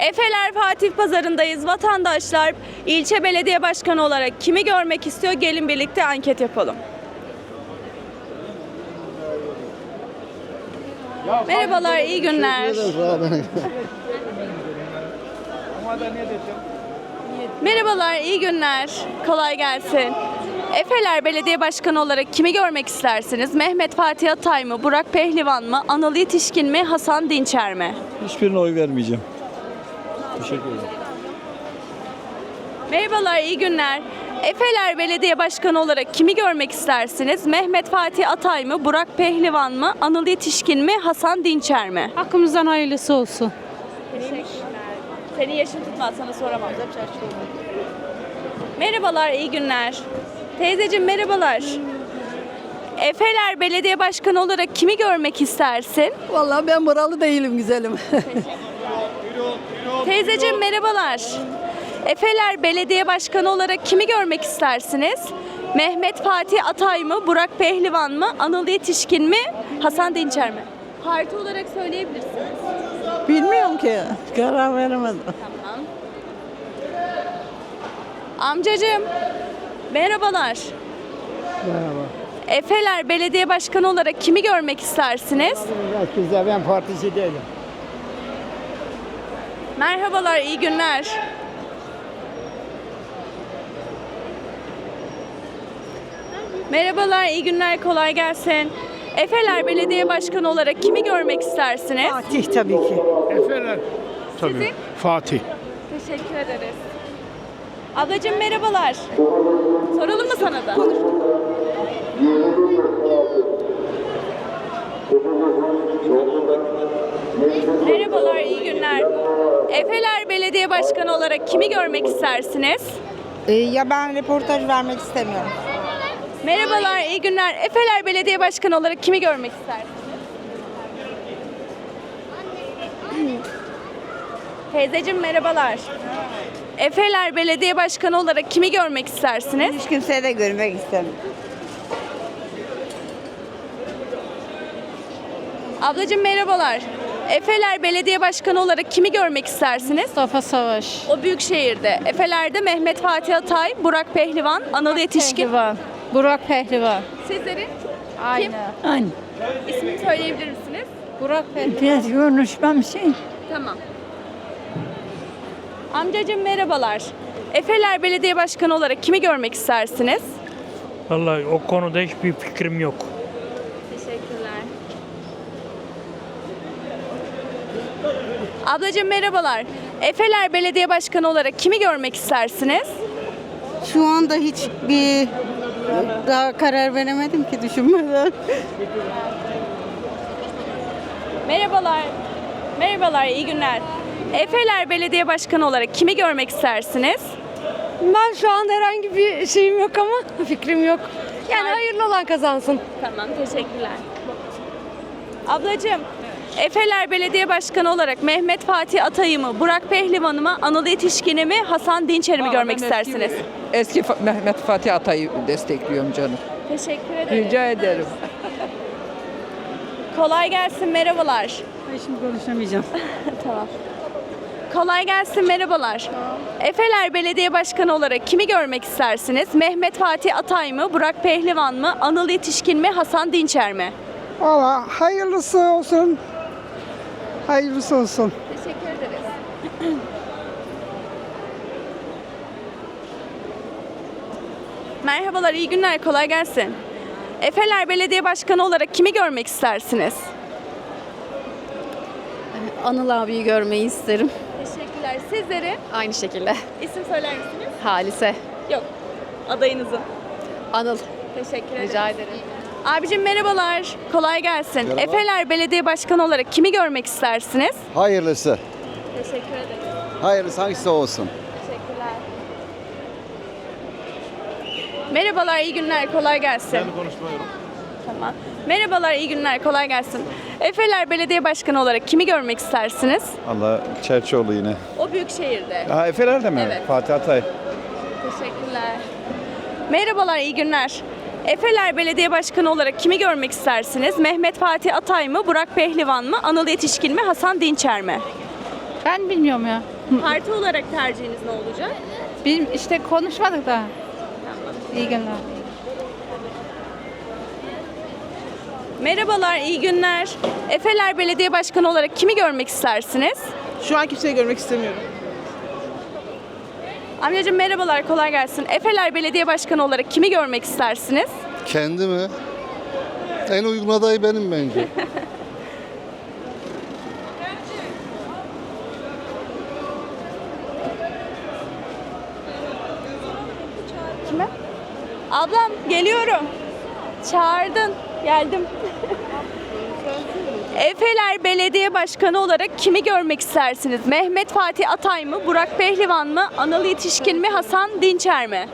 Efeler Fatih Pazarı'ndayız. Vatandaşlar ilçe belediye başkanı olarak kimi görmek istiyor? Gelin birlikte anket yapalım. Merhabalar, iyi günler. Merhabalar, iyi günler. Kolay gelsin. Efeler Belediye Başkanı olarak kimi görmek istersiniz? Mehmet Fatih Atay mı, Burak Pehlivan mı, Anıl Yetişkin mi, Hasan Dinçer mi? Hiçbirine oy vermeyeceğim. Teşekkür ederim. Merhabalar, iyi günler. Efeler Belediye Başkanı olarak kimi görmek istersiniz? Mehmet Fatih Atay mı, Burak Pehlivan mı, Anıl Yetişkin mi, Hasan Dinçer mi? Hakkımızdan hayırlısı olsun. Teşekkürler. Senin yaşın tutmaz, sana soramam. Merhabalar, iyi günler. Teyzeciğim merhabalar. Efeler Belediye Başkanı olarak kimi görmek istersin? Vallahi ben buralı değilim güzelim. Teyzeciğim merhabalar. Efeler Belediye Başkanı olarak kimi görmek istersiniz? Mehmet Fatih Atay mı, Burak Pehlivan mı, Anıl Yetişkin mi, Hasan Dinçer mi? Parti olarak söyleyebilirsiniz. Bilmiyorum ki. Karar veremedim. Tamam. Amcacığım, merhabalar. Merhaba. Efeler Belediye Başkanı olarak kimi görmek istersiniz? Güzel ben partisi değilim. Merhabalar, iyi günler. Merhabalar, iyi günler, kolay gelsin. Efeler Belediye Başkanı olarak kimi görmek istersiniz? Fatih tabii ki. Efeler. Tabii. Sizin? Fatih. Teşekkür ederiz. Ablacığım merhabalar. Soralım mı sana da? Merhabalar, iyi günler. Efeler Belediye Başkanı olarak kimi görmek istersiniz? Ee, ya ben röportaj vermek istemiyorum. Merhabalar, iyi günler. Efeler Belediye Başkanı olarak kimi görmek istersiniz? Teyzeciğim merhabalar. Efeler Belediye Başkanı olarak kimi görmek istersiniz? Hiç kimseye de görmek istemiyorum. Ablacığım merhabalar. Efeler Belediye Başkanı olarak kimi görmek istersiniz? Mustafa Savaş. O büyük şehirde. Efeler'de Mehmet Fatih Atay, Burak Pehlivan, Anıl Yetişkin. Pehlivan. Burak Pehlivan. Sizlerin Aynı. Aynı. ismini söyleyebilir misiniz? Burak Pehlivan. Biraz konuşmam şey. Tamam. Amcacığım merhabalar. Efeler Belediye Başkanı olarak kimi görmek istersiniz? Vallahi o konuda hiçbir fikrim yok. Teşekkürler. Ablacığım merhabalar. Efeler Belediye Başkanı olarak kimi görmek istersiniz? Şu anda hiçbir daha karar veremedim ki düşünmeden. Merhabalar. Merhabalar, iyi günler. Efeler Belediye Başkanı olarak kimi görmek istersiniz? Ben şu an herhangi bir şeyim yok ama fikrim yok. Yani hayırlı olan kazansın. Tamam, teşekkürler. Ablacığım, Efeler Belediye Başkanı olarak Mehmet Fatih Atay'ı mı, Burak Pehlivan'ı mı, Anıl Yetişkin'i mi, Hasan Dinçer'i mi görmek istersiniz? Eski Fa- Mehmet Fatih Atay'ı destekliyorum canım. Teşekkür ederim. Rica ederim. Kolay gelsin, merhabalar. Ben şimdi konuşamayacağım. Tamam. Kolay gelsin, merhabalar. Efeler Belediye Başkanı olarak kimi görmek istersiniz? Mehmet Fatih Atay mı, Burak Pehlivan mı, Anıl Yetişkin mi, Hasan Dinçer mi? Valla hayırlısı olsun. Hayırlısı olsun. Teşekkür ederiz. Merhabalar, iyi günler, kolay gelsin. Efeler Belediye Başkanı olarak kimi görmek istersiniz? Anıl abiyi görmeyi isterim. Teşekkürler. Sizleri Aynı şekilde. isim söyler misiniz? Halise. Yok. Adayınızın. Anıl. Teşekkür ederim. Rica ederim. Abicim merhabalar. Kolay gelsin. Efeler Belediye Başkanı olarak kimi görmek istersiniz? Hayırlısı. Teşekkür ederim. Hayırlısı hangisi olsun. Teşekkürler. Merhabalar, iyi günler, kolay gelsin. Ben konuşmuyorum. Tamam. Merhabalar, iyi günler, kolay gelsin. Efeler Belediye Başkanı olarak kimi görmek istersiniz? Allah Çerçoğlu yine. O büyük şehirde. Ha Efeler'de mi? Evet. Fatih Atay. Teşekkürler. Merhabalar, iyi günler. Efeler Belediye Başkanı olarak kimi görmek istersiniz? Mehmet Fatih Atay mı, Burak Pehlivan mı, Anıl Yetişkin mi, Hasan Dinçer mi? Ben bilmiyorum ya. Parti olarak tercihiniz ne olacak? Benim işte konuşmadık da. İyi günler. Merhabalar, iyi günler. Efeler Belediye Başkanı olarak kimi görmek istersiniz? Şu an kimseyi görmek istemiyorum. Amcacığım merhabalar, kolay gelsin. Efeler Belediye Başkanı olarak kimi görmek istersiniz? Kendi mi? En uygun aday benim bence. Kime? Ablam geliyorum. Çağırdın. Geldim. Efeler Belediye Başkanı olarak kimi görmek istersiniz? Mehmet Fatih Atay mı, Burak Pehlivan mı, Anıl Yetişkin mi, Hasan Dinçer mi?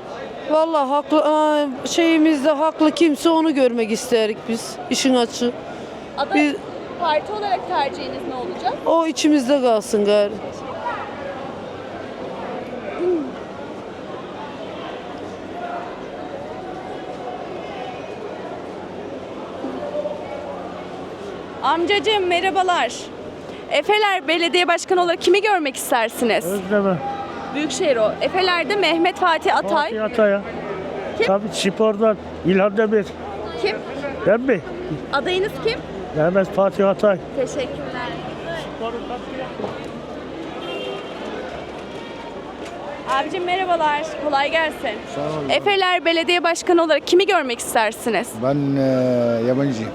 Vallahi haklı şeyimizde haklı kimse onu görmek isterik biz. işin açığı. Aday Biz- parti olarak tercihiniz ne olacak? O içimizde kalsın gari. Amcacığım merhabalar. Efeler Belediye Başkanı olarak kimi görmek istersiniz? Özleme. Büyükşehir o. Efeler'de Mehmet Fatih Atay. Fatih Atay'a. Tabii spordan İlhan Demir. Kim? Ben mi? Adayınız kim? Mehmet Fatih Atay. Teşekkürler. Abicim merhabalar. Kolay gelsin. Sağ olun. Efeler Belediye Başkanı olarak kimi görmek istersiniz? Ben eee, yabancıyım.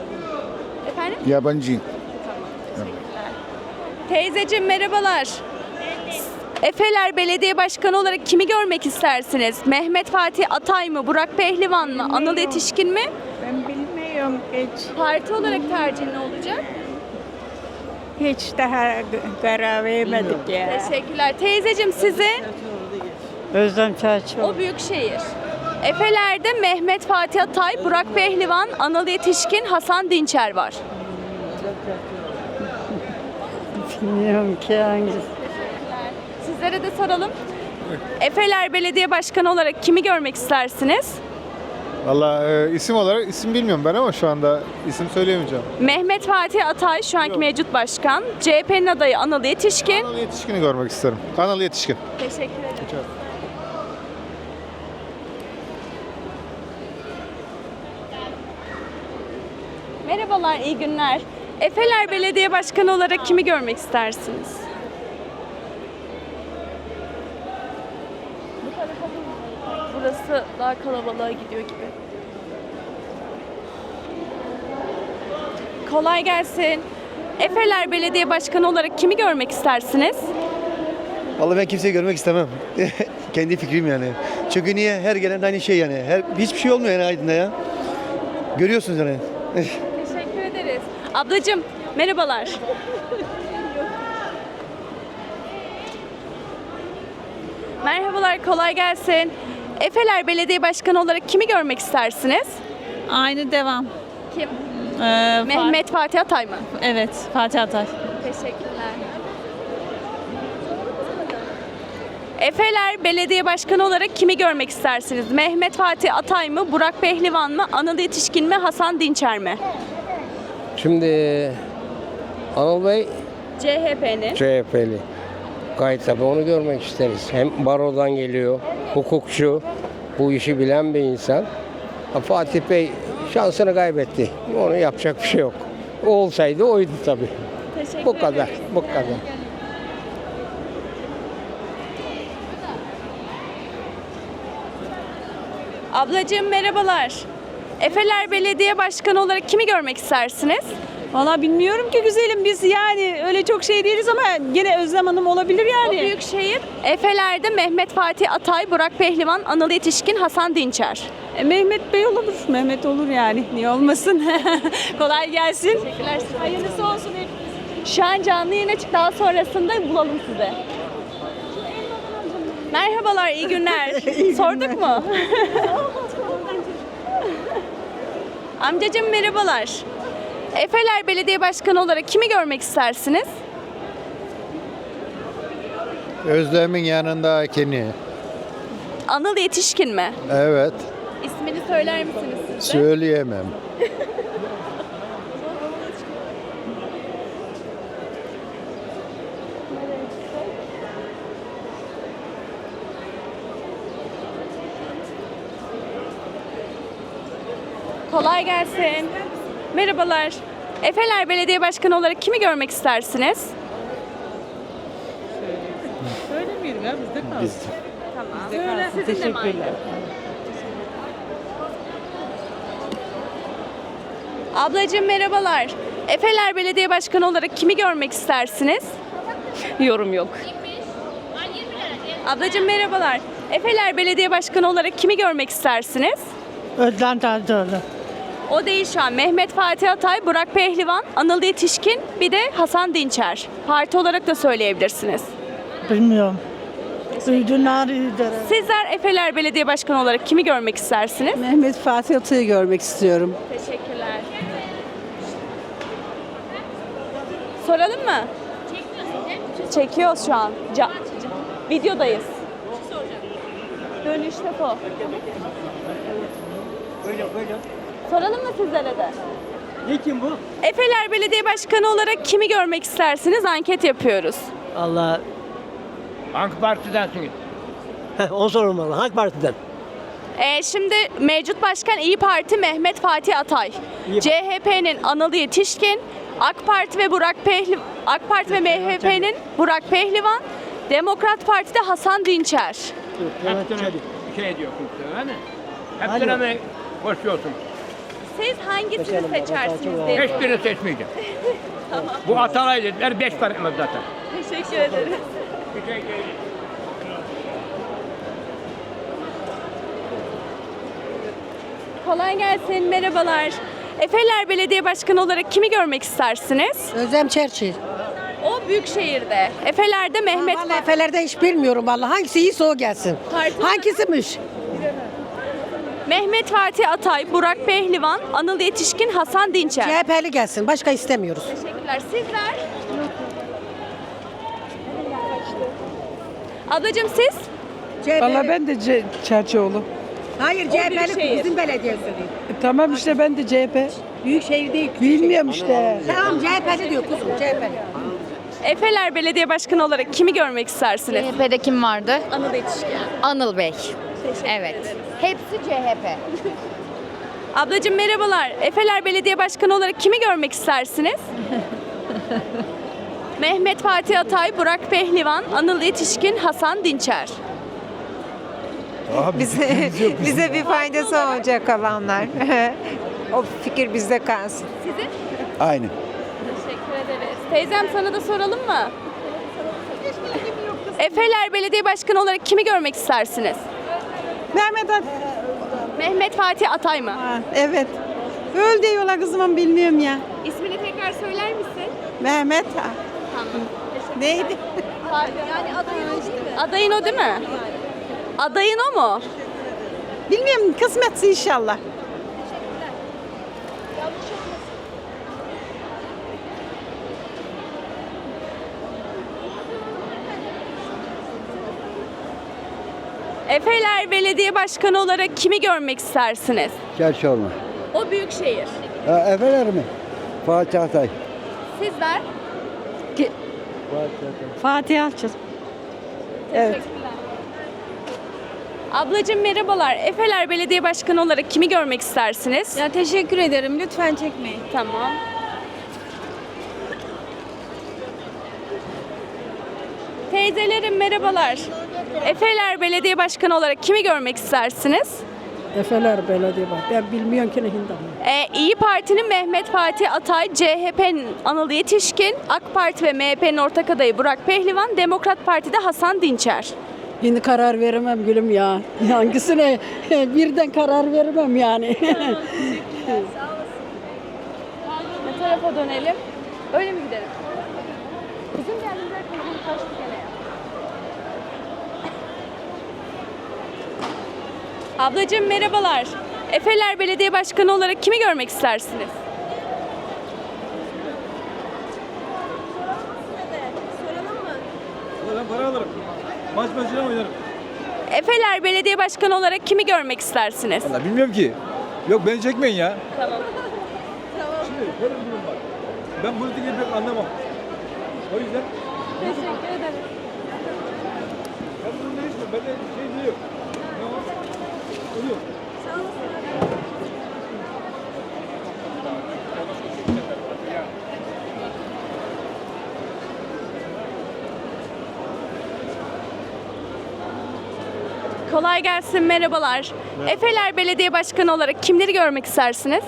Efendim? Yabancıyım. Teyzeciğim merhabalar. Efeler Belediye Başkanı olarak kimi görmek istersiniz? Mehmet Fatih Atay mı, Burak Pehlivan mı, Anıl Yetişkin mi? Ben bilmiyorum hiç. Parti olarak tercih ne olacak? Hiç daha karar vermedik ya. Teşekkürler. Teyzeciğim size Özlem Çerçoğlu. o büyük şehir. Efeler'de Mehmet Fatih Atay, Burak Pehlivan, Anıl Yetişkin, Hasan Dinçer var. Bilmiyorum ki hangisi. Sizlere de soralım. Efeler Belediye Başkanı olarak kimi görmek istersiniz? Valla e, isim olarak isim bilmiyorum ben ama şu anda isim söyleyemeyeceğim. Mehmet Fatih Atay şu anki mevcut başkan. CHP'nin adayı Anıl Yetişkin. Kanalı yetişkini görmek isterim. Kanalı yetişkin. Teşekkür ederim. Merhabalar, iyi günler. Efeler Belediye Başkanı olarak kimi görmek istersiniz? Burası daha kalabalığa gidiyor gibi. Kolay gelsin. Efeler Belediye Başkanı olarak kimi görmek istersiniz? Vallahi ben kimseyi görmek istemem. Kendi fikrim yani. Çünkü niye? Her gelen aynı şey yani. Her, hiçbir şey olmuyor yani Aydın'da ya. Görüyorsunuz yani. Ablacığım merhabalar. Merhabalar, kolay gelsin. Efeler Belediye Başkanı olarak kimi görmek istersiniz? Aynı devam. Kim? Ee, Mehmet Fatih Atay mı? Evet, Fatih Atay. Teşekkürler. Efeler Belediye Başkanı olarak kimi görmek istersiniz? Mehmet Fatih Atay mı, Burak Pehlivan mı, Anıl Yetişkin mi, Hasan Dinçer mi? Şimdi Anıl Bey CHP'nin. CHP'li. Gayet tabii onu görmek isteriz. Hem barodan geliyor, hukukçu, bu işi bilen bir insan. Fatih Bey şansını kaybetti. Onu yapacak bir şey yok. O olsaydı oydu tabii. Teşekkür Bu kadar, ederim. bu kadar. Ablacığım merhabalar. Efeler Belediye Başkanı olarak kimi görmek istersiniz? Valla bilmiyorum ki güzelim biz yani öyle çok şey değiliz ama gene Özlem Hanım olabilir O yani. büyük şehir. Efeler'de Mehmet Fatih Atay, Burak Pehlivan, Anıl Yetişkin, Hasan Dinçer. E, Mehmet Bey olur. Mehmet olur yani. Niye olmasın? Kolay gelsin. Teşekkürler. Hayırlısı olsun hepiniz. Şu an canlı yayına çık. Daha sonrasında bulalım size. Merhabalar, iyi günler. Sorduk mu? Amcacığım merhabalar. Efeler Belediye Başkanı olarak kimi görmek istersiniz? Özlem'in yanındakini. Anıl Yetişkin mi? Evet. İsmini söyler misiniz siz de? Söyleyemem. Kolay gelsin. Merhabalar. Efeler Belediye Başkanı olarak kimi görmek istersiniz? Söylemeyelim ya bizde kalsın. Tamam. Sizin de mi aynı? Ablacığım merhabalar. Efeler Belediye Başkanı olarak kimi görmek istersiniz? Yorum yok. Ablacığım merhabalar. Efeler Belediye Başkanı olarak kimi görmek istersiniz? Özlem Tazcıoğlu. O değil şu an. Mehmet Fatih Atay, Burak Pehlivan, Anıl Yetişkin, bir de Hasan Dinçer. Parti olarak da söyleyebilirsiniz. Bilmiyorum. Duydunlar iyidir. Sizler Efeler Belediye Başkanı olarak kimi görmek istersiniz? Mehmet Fatih Atay'ı görmek istiyorum. Teşekkürler. Soralım mı? Çekiyoruz şu an. Ca- videodayız. Dönüşte bu. Soralım mı sizlere de? Ne kim bu? Efeler Belediye Başkanı olarak kimi görmek istersiniz? Anket yapıyoruz. Allah. Hangi partidensiniz? Heh, o sorulmalı. Hangi partiden? Ee, şimdi mevcut başkan İyi Parti Mehmet Fatih Atay. CHP'nin Anıl Yetişkin, AK Parti ve Burak Pehli AK Parti ve MHP'nin Burak Pehlivan, Demokrat Parti'de Hasan Dinçer. Hepsine şey ediyorsun öyle mi? Hepsine mi koşuyorsun? Siz hangisini seçersiniz diye. Hiçbirini seçmeyeceğim. Bu Atalay dediler, beş etmez zaten. Teşekkür ederiz. Şey değil. Kolay gelsin, merhabalar. Efeler Belediye Başkanı olarak kimi görmek istersiniz? Özlem Çerçi. O Büyükşehir'de. Efeler'de Mehmet Vallahi Efeler'de hiç bilmiyorum vallahi. Hangisi iyiyse o gelsin. Parti- Hangisiymiş? Mehmet Fatih Atay, Burak Pehlivan, Anıl Yetişkin, Hasan Dinçer. CHP'li gelsin. Başka istemiyoruz. Teşekkürler. Sizler? Ablacığım siz? CHP'li. ben de C- Çerçioğlu. Hayır. CHP'li bizim belediyesi. tamam işte ben de CHP. Büyükşehir değil. Bilmiyorum işte. Tamam CHP'li diyor kuzum CHP'li. Efeler Belediye Başkanı olarak kimi görmek istersiniz? CHP'de kim vardı? Anıl Yetişkin. Anıl Bey. Evet. Hepsi CHP. Ablacığım merhabalar. Efeler Belediye Başkanı olarak kimi görmek istersiniz? Mehmet Fatih Atay, Burak Pehlivan, Anıl Yetişkin, Hasan Dinçer. Bize, bize bir faydası olacak olanlar. o fikir bizde kalsın. Sizin? Aynı. Teşekkür ederiz. Teyzem sana da soralım mı? Efeler Belediye Başkanı olarak kimi görmek istersiniz? Mehmet Mehmet Fatih Atay mı? evet. Öl diyorlar kızım bilmiyorum ya. İsmini tekrar söyler misin? Mehmet Tamam. neydi? Yani adayın o değil mi? Adayın o değil mi? Adayın o mu? Bilmiyorum kısmetse inşallah. Efeler Belediye Başkanı olarak kimi görmek istersiniz? Çerçoğlu. O Büyükşehir. Efeler mi? Fatih Atay. Sizler? Fatih Alçız. Evet. Ablacığım merhabalar. Efeler Belediye Başkanı olarak kimi görmek istersiniz? Ya teşekkür ederim. Lütfen çekmeyin. Tamam. Teyzelerim merhabalar. Efeler Belediye Başkanı olarak kimi görmek istersiniz? Efeler Belediye bak. Ben bilmiyorum ki ne hindan. Ee, İyi Parti'nin Mehmet Fatih Atay, CHP'nin Anıl Yetişkin, AK Parti ve MHP'nin ortak adayı Burak Pehlivan, Demokrat Parti'de Hasan Dinçer. Şimdi karar veremem gülüm ya. Hangisine birden karar veremem yani. Ne tarafa dönelim? Öyle mi gidelim? Bizim geldiğimiz yer kaçtı gene ya. Ablacığım merhabalar. Efeler Belediye Başkanı olarak kimi görmek istersiniz? Ben para alırım. Maç maçına oynarım. Efeler Belediye Başkanı olarak kimi görmek istersiniz? Valla bilmiyorum ki. Yok beni çekmeyin ya. Tamam. Şimdi böyle bir durum var. Ben politikayı pek anlamam. O yüzden Teşekkür ederim. ben bunu değişmiyorum. Ben de şey biliyorum. Kolay gelsin, merhabalar. Merhaba. Efeler Belediye Başkanı olarak kimleri görmek istersiniz?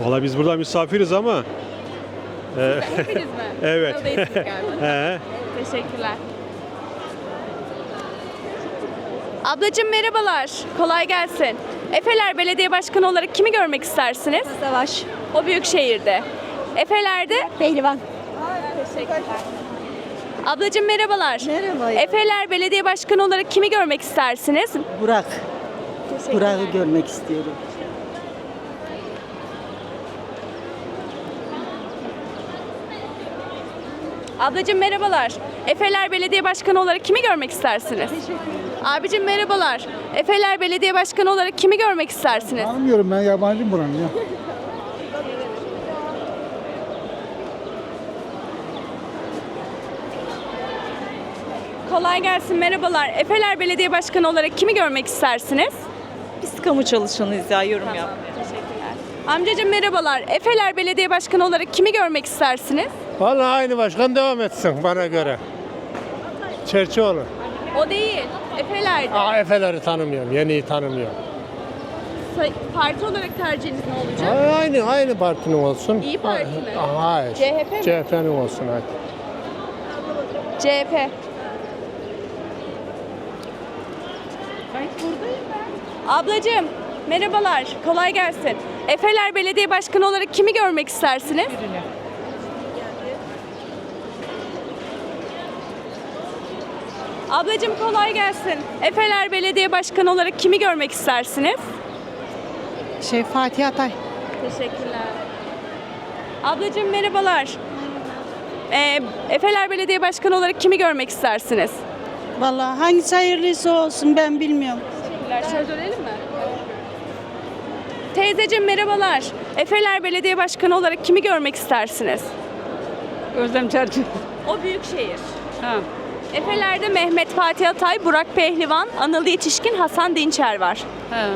Valla biz burada misafiriz ama. E, hepiniz mi? evet. Odayısınız galiba. Teşekkürler. Ablacığım merhabalar. Kolay gelsin. Efeler Belediye Başkanı olarak kimi görmek istersiniz? Savaş. O büyük şehirde. Efeler'de? Pehlivan. Teşekkürler. Ablacığım merhabalar. Merhaba. Efeler Belediye Başkanı olarak kimi görmek istersiniz? Burak. Teşekkürler. görmek istiyorum. Ablacığım merhabalar. Efeler Belediye Başkanı olarak kimi görmek istersiniz? Abicim merhabalar. Efeler Belediye Başkanı olarak kimi görmek istersiniz? Tanımıyorum ben yabancıyım buranın ya. Kolay gelsin merhabalar. Efeler Belediye Başkanı olarak kimi görmek istersiniz? Biz kamu çalışanıyız ya yorum yap. Amcacığım merhabalar. Efeler Belediye Başkanı olarak kimi görmek istersiniz? Vallahi aynı başkan devam etsin bana göre. Çerçioğlu. O değil. Efeler'de. Aa, Efeleri tanımıyorum, yeniyi tanımıyorum. Say- Parti olarak tercihiniz ne olacak? Aa, Aynı aynı partinin olsun. İyi Parti mi? Aa, Hayır. CHP mi? CHP'nin olsun hadi. CHP. Ablacığım merhabalar. Kolay gelsin. Efeler Belediye Başkanı olarak kimi görmek istersiniz? Ablacığım kolay gelsin. Efeler Belediye Başkanı olarak kimi görmek istersiniz? Şey Fatih Atay. Teşekkürler. Ablacığım merhabalar. Ee, Efeler Belediye Başkanı olarak kimi görmek istersiniz? Vallahi hangisi hayırlısı olsun ben bilmiyorum. Teşekkürler. Şöyle dönelim? Teyzeciğim merhabalar. Efeler Belediye Başkanı olarak kimi görmek istersiniz? Özlem Çerçi. O büyük şehir. Ha. Efeler'de Mehmet Fatih Atay, Burak Pehlivan, Anıl Yetişkin, Hasan Dinçer var. Ha.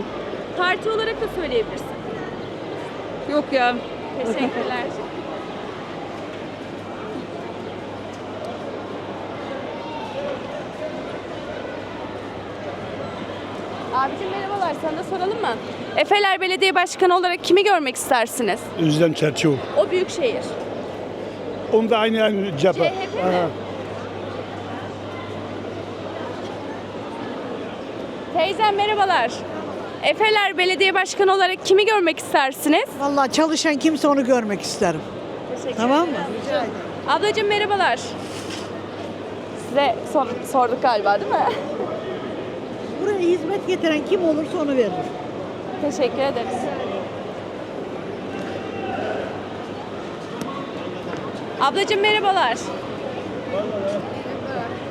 Parti olarak da söyleyebilirsin. Yok ya. Teşekkürler. Abicim merhabalar, sana da soralım mı? Efeler Belediye Başkanı olarak kimi görmek istersiniz? Özlem Çerçioğlu. O büyük şehir. Onu da aynı aynı cephe. CHP mi? Teyzem merhabalar. Efeler Belediye Başkanı olarak kimi görmek istersiniz? Vallahi çalışan kimse onu görmek isterim. Teşekkür Tamam mı? ederim. Ablacığım merhabalar. Size sor- sorduk galiba değil mi? Buraya hizmet getiren kim olursa onu veririm. Teşekkür ederiz. Ablacığım merhabalar.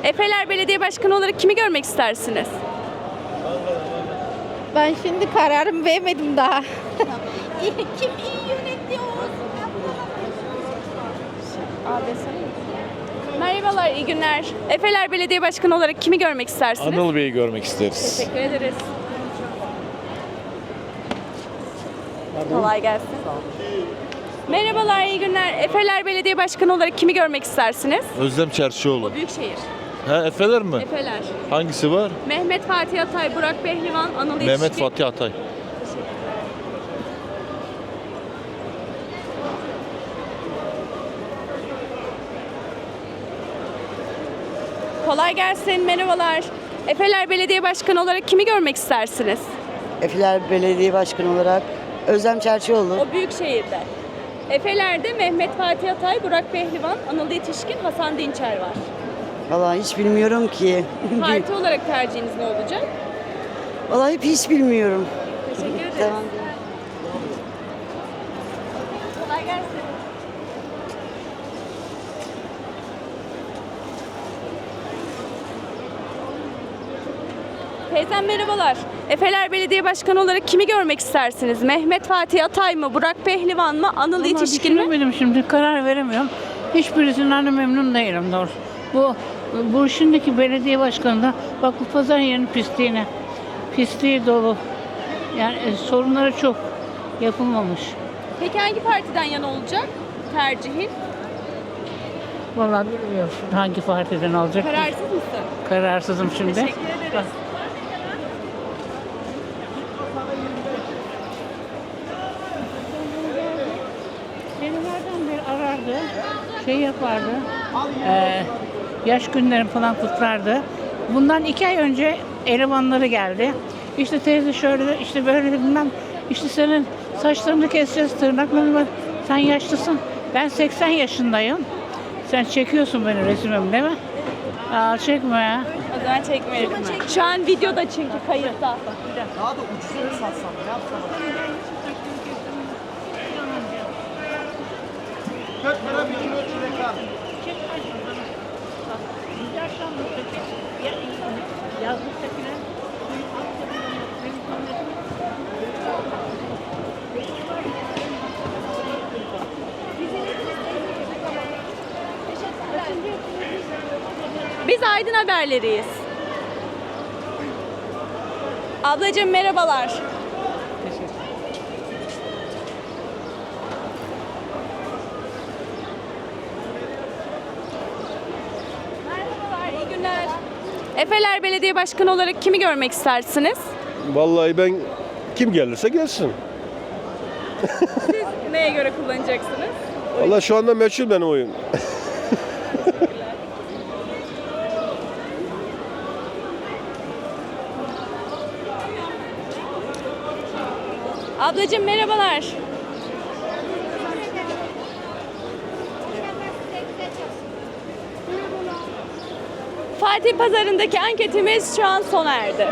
Efeler Belediye Başkanı olarak kimi görmek istersiniz? Ben şimdi kararımı vermedim daha. Kim iyi yönetti Merhabalar, iyi günler. Efeler Belediye Başkanı olarak kimi görmek istersiniz? Anıl Bey'i görmek isteriz. Teşekkür ederiz. Kolay gelsin. Merhabalar, iyi günler. Efeler Belediye Başkanı olarak kimi görmek istersiniz? Özlem Çerçioğlu. Büyükşehir. Ha Efeler mi? Efeler. Hangisi var? Mehmet Fatih Atay, Burak Pehlivan, Anıl Mehmet Yetişkin. Fatih Atay. Kolay gelsin, merhabalar. Efeler Belediye Başkanı olarak kimi görmek istersiniz? Efiler Belediye Başkanı olarak Özlem Çerçioğlu. O büyük şehirde. Efeler'de Mehmet Fatih Atay, Burak Pehlivan, Anıl Yetişkin, Hasan Dinçer var. Vallahi hiç bilmiyorum ki. Parti olarak tercihiniz ne olacak? Vallahi hiç bilmiyorum. Teşekkür ederiz. Tamam. Kolay gelsin. Teyzem merhabalar. Efeler Belediye Başkanı olarak kimi görmek istersiniz? Mehmet Fatih Atay mı, Burak Pehlivan mı, Anıl Yetişkin mi? Benim şimdi karar veremiyorum. Hiçbirisinden de memnun değilim doğrusu. Bu bu şimdiki belediye başkanı da bak bu pazar yerinin pisliğine. Pisliği dolu. Yani e, sorunları çok yapılmamış. Peki hangi partiden yana olacak tercihin? Vallahi bilmiyorum hangi partiden alacak. Kararsız mısın? Kararsızım şimdi. Teşekkür ederiz. Şey yapardı. E, yaş günlerini falan kutlardı. Bundan iki ay önce elemanları geldi. İşte teyze şöyle, işte böyle bilmem. İşte senin saçlarını keseceğiz, tırnaklarını var. Sen yaşlısın. Ben 80 yaşındayım. Sen çekiyorsun beni resimim değil mi? Aa, çekme ya. O zaman çekmeyelim. Şu an videoda çünkü kayıtta. Yazlıktakiler Biz Aydın Haberleriyiz. Ablacığım merhabalar. Merhabalar, iyi günler. Efeler Belediye Başkanı olarak kimi görmek istersiniz? Vallahi ben kim gelirse gelsin. Siz neye göre kullanacaksınız? Vallahi şu anda meçhul benim oyun. Ablacığım merhabalar. Fatih Pazarı'ndaki anketimiz şu an sona erdi.